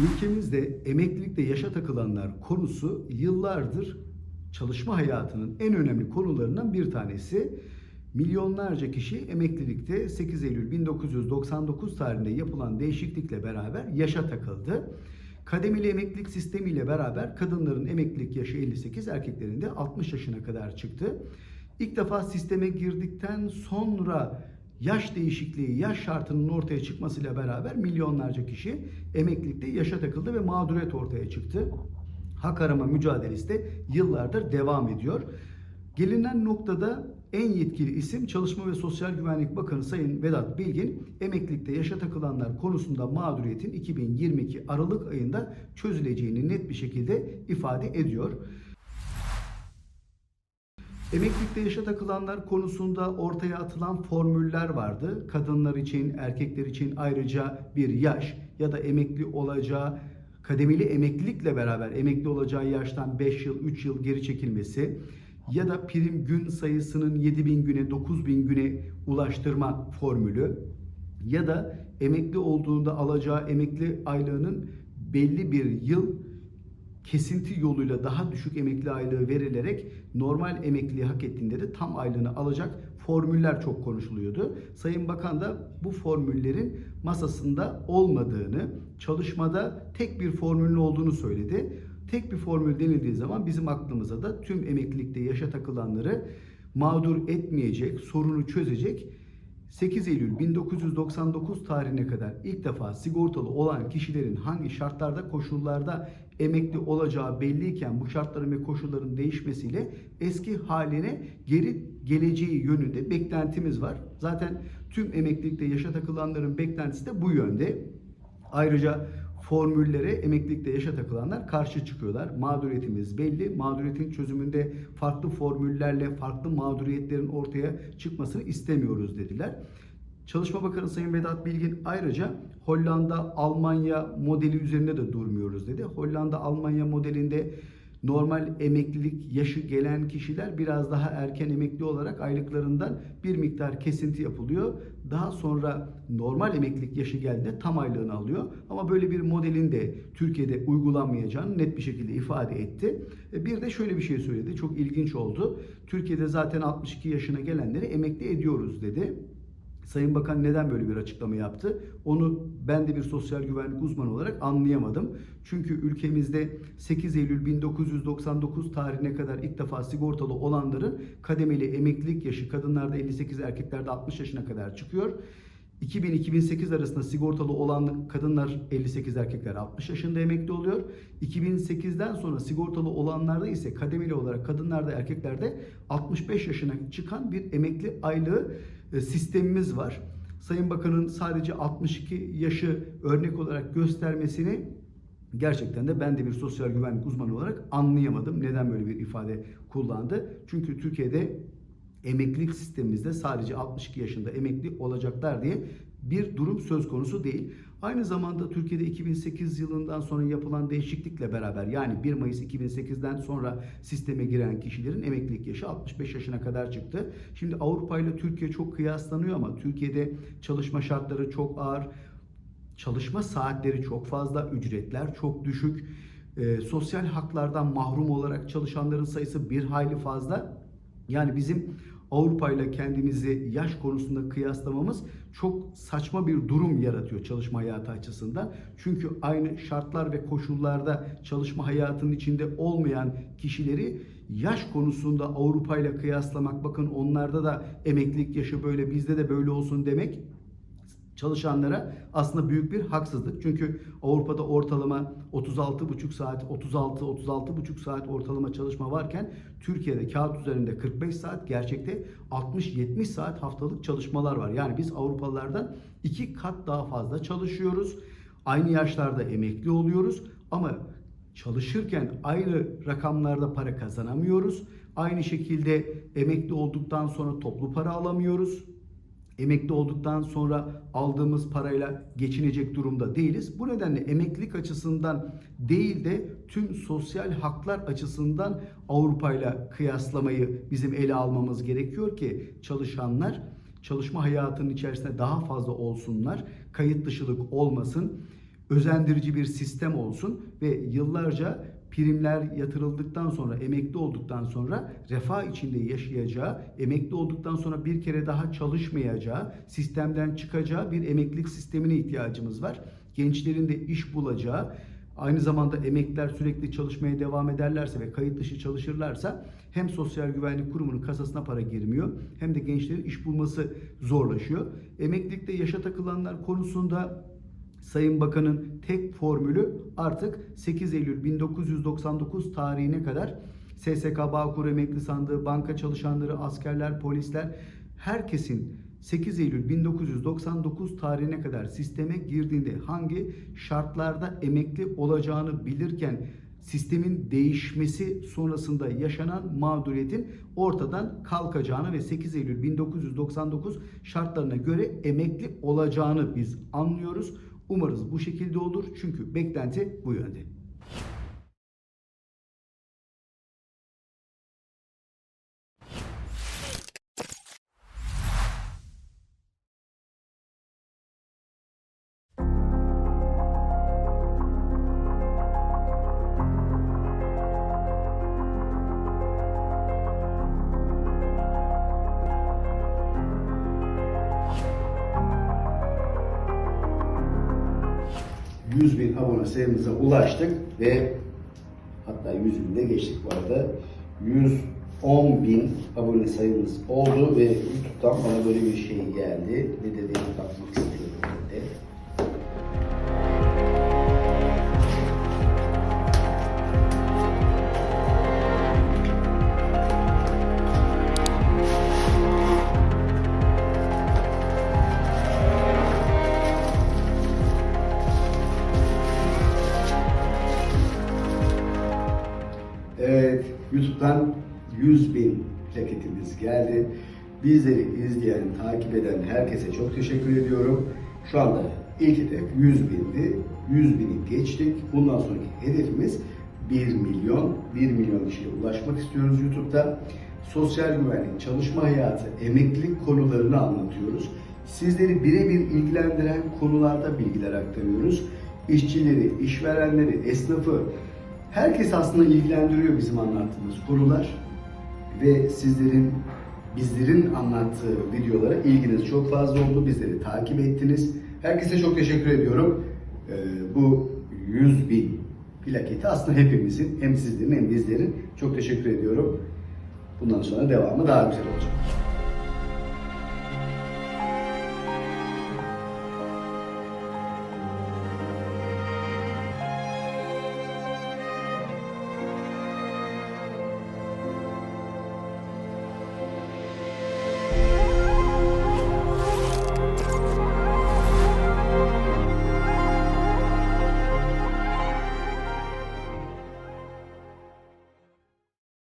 Ülkemizde emeklilikte yaşa takılanlar konusu yıllardır çalışma hayatının en önemli konularından bir tanesi. Milyonlarca kişi emeklilikte 8 Eylül 1999 tarihinde yapılan değişiklikle beraber yaşa takıldı. Kademeli emeklilik sistemiyle beraber kadınların emeklilik yaşı 58, erkeklerin de 60 yaşına kadar çıktı. İlk defa sisteme girdikten sonra yaş değişikliği, yaş şartının ortaya çıkmasıyla beraber milyonlarca kişi emeklilikte yaşa takıldı ve mağduriyet ortaya çıktı. Hak arama mücadelesi de yıllardır devam ediyor. Gelinen noktada en yetkili isim Çalışma ve Sosyal Güvenlik Bakanı Sayın Vedat Bilgin, emeklilikte yaşa takılanlar konusunda mağduriyetin 2022 Aralık ayında çözüleceğini net bir şekilde ifade ediyor. Emeklilikte yaşa takılanlar konusunda ortaya atılan formüller vardı. Kadınlar için, erkekler için ayrıca bir yaş ya da emekli olacağı kademeli emeklilikle beraber emekli olacağı yaştan 5 yıl, 3 yıl geri çekilmesi ya da prim gün sayısının 7000 güne, 9000 güne ulaştırma formülü ya da emekli olduğunda alacağı emekli aylığının belli bir yıl kesinti yoluyla daha düşük emekli aylığı verilerek normal emekliliği hak ettiğinde de tam aylığını alacak formüller çok konuşuluyordu. Sayın Bakan da bu formüllerin masasında olmadığını, çalışmada tek bir formülün olduğunu söyledi. Tek bir formül denildiği zaman bizim aklımıza da tüm emeklilikte yaşa takılanları mağdur etmeyecek, sorunu çözecek 8 Eylül 1999 tarihine kadar ilk defa sigortalı olan kişilerin hangi şartlarda, koşullarda emekli olacağı belliyken bu şartların ve koşulların değişmesiyle eski haline geri geleceği yönünde beklentimiz var. Zaten tüm emeklilikte yaşa takılanların beklentisi de bu yönde. Ayrıca formüllere emeklilikte yaşa takılanlar karşı çıkıyorlar. Mağduriyetimiz belli. Mağduriyetin çözümünde farklı formüllerle farklı mağduriyetlerin ortaya çıkmasını istemiyoruz dediler. Çalışma Bakanı Sayın Vedat Bilgin ayrıca Hollanda, Almanya modeli üzerinde de durmuyoruz dedi. Hollanda, Almanya modelinde normal emeklilik yaşı gelen kişiler biraz daha erken emekli olarak aylıklarından bir miktar kesinti yapılıyor. Daha sonra normal emeklilik yaşı geldiğinde tam aylığını alıyor. Ama böyle bir modelin de Türkiye'de uygulanmayacağını net bir şekilde ifade etti. E, Bir de şöyle bir şey söyledi. Çok ilginç oldu. Türkiye'de zaten 62 yaşına gelenleri emekli ediyoruz dedi. Sayın Bakan neden böyle bir açıklama yaptı? Onu ben de bir sosyal güvenlik uzmanı olarak anlayamadım. Çünkü ülkemizde 8 Eylül 1999 tarihine kadar ilk defa sigortalı olanların kademeli emeklilik yaşı kadınlarda 58 erkeklerde 60 yaşına kadar çıkıyor. 2000-2008 arasında sigortalı olan kadınlar 58 erkekler 60 yaşında emekli oluyor. 2008'den sonra sigortalı olanlarda ise kademeli olarak kadınlarda erkeklerde 65 yaşına çıkan bir emekli aylığı e, sistemimiz var. Sayın Bakan'ın sadece 62 yaşı örnek olarak göstermesini gerçekten de ben de bir sosyal güvenlik uzmanı olarak anlayamadım. Neden böyle bir ifade kullandı? Çünkü Türkiye'de emeklilik sistemimizde sadece 62 yaşında emekli olacaklar diye bir durum söz konusu değil. Aynı zamanda Türkiye'de 2008 yılından sonra yapılan değişiklikle beraber yani 1 Mayıs 2008'den sonra sisteme giren kişilerin emeklilik yaşı 65 yaşına kadar çıktı. Şimdi Avrupa ile Türkiye çok kıyaslanıyor ama Türkiye'de çalışma şartları çok ağır, çalışma saatleri çok fazla, ücretler çok düşük, e, sosyal haklardan mahrum olarak çalışanların sayısı bir hayli fazla. Yani bizim Avrupa ile kendimizi yaş konusunda kıyaslamamız çok saçma bir durum yaratıyor çalışma hayatı açısından. Çünkü aynı şartlar ve koşullarda çalışma hayatının içinde olmayan kişileri yaş konusunda Avrupa ile kıyaslamak bakın onlarda da emeklilik yaşı böyle bizde de böyle olsun demek çalışanlara aslında büyük bir haksızlık. Çünkü Avrupa'da ortalama 36,5 saat, 36 36,5 saat ortalama çalışma varken Türkiye'de kağıt üzerinde 45 saat, gerçekte 60-70 saat haftalık çalışmalar var. Yani biz Avrupalılardan iki kat daha fazla çalışıyoruz. Aynı yaşlarda emekli oluyoruz ama çalışırken aynı rakamlarda para kazanamıyoruz. Aynı şekilde emekli olduktan sonra toplu para alamıyoruz emekli olduktan sonra aldığımız parayla geçinecek durumda değiliz. Bu nedenle emeklilik açısından değil de tüm sosyal haklar açısından Avrupa ile kıyaslamayı bizim ele almamız gerekiyor ki çalışanlar çalışma hayatının içerisinde daha fazla olsunlar, kayıt dışılık olmasın. özendirici bir sistem olsun ve yıllarca primler yatırıldıktan sonra, emekli olduktan sonra refah içinde yaşayacağı, emekli olduktan sonra bir kere daha çalışmayacağı, sistemden çıkacağı bir emeklilik sistemine ihtiyacımız var. Gençlerin de iş bulacağı, aynı zamanda emekliler sürekli çalışmaya devam ederlerse ve kayıt dışı çalışırlarsa hem Sosyal Güvenlik Kurumu'nun kasasına para girmiyor hem de gençlerin iş bulması zorlaşıyor. Emeklilikte yaşa takılanlar konusunda Sayın Bakan'ın tek formülü artık 8 Eylül 1999 tarihine kadar SSK Bağkur Emekli Sandığı, banka çalışanları, askerler, polisler herkesin 8 Eylül 1999 tarihine kadar sisteme girdiğinde hangi şartlarda emekli olacağını bilirken sistemin değişmesi sonrasında yaşanan mağduriyetin ortadan kalkacağını ve 8 Eylül 1999 şartlarına göre emekli olacağını biz anlıyoruz. Umarız bu şekilde olur çünkü beklenti bu yönde. ...100 bin abone sayımıza ulaştık ve hatta 100 bin de geçtik bu arada. 110 bin abone sayımız oldu ve YouTube'dan bana böyle bir şey geldi. Ne dediğine bakmak istiyorum. Evet, YouTube'dan 100 bin plaketimiz geldi. Bizleri izleyen, takip eden herkese çok teşekkür ediyorum. Şu anda ilk hedef 100 bindi. 100 bini geçtik. Bundan sonraki hedefimiz 1 milyon. 1 milyon kişiye ulaşmak istiyoruz YouTube'da. Sosyal güvenlik, çalışma hayatı, emeklilik konularını anlatıyoruz. Sizleri birebir ilgilendiren konularda bilgiler aktarıyoruz. İşçileri, işverenleri, esnafı, Herkes aslında ilgilendiriyor bizim anlattığımız konular ve sizlerin bizlerin anlattığı videolara ilginiz çok fazla oldu. Bizleri takip ettiniz. Herkese çok teşekkür ediyorum. Ee, bu 100 bin plaketi aslında hepimizin hem sizlerin hem bizlerin çok teşekkür ediyorum. Bundan sonra devamı daha güzel olacak.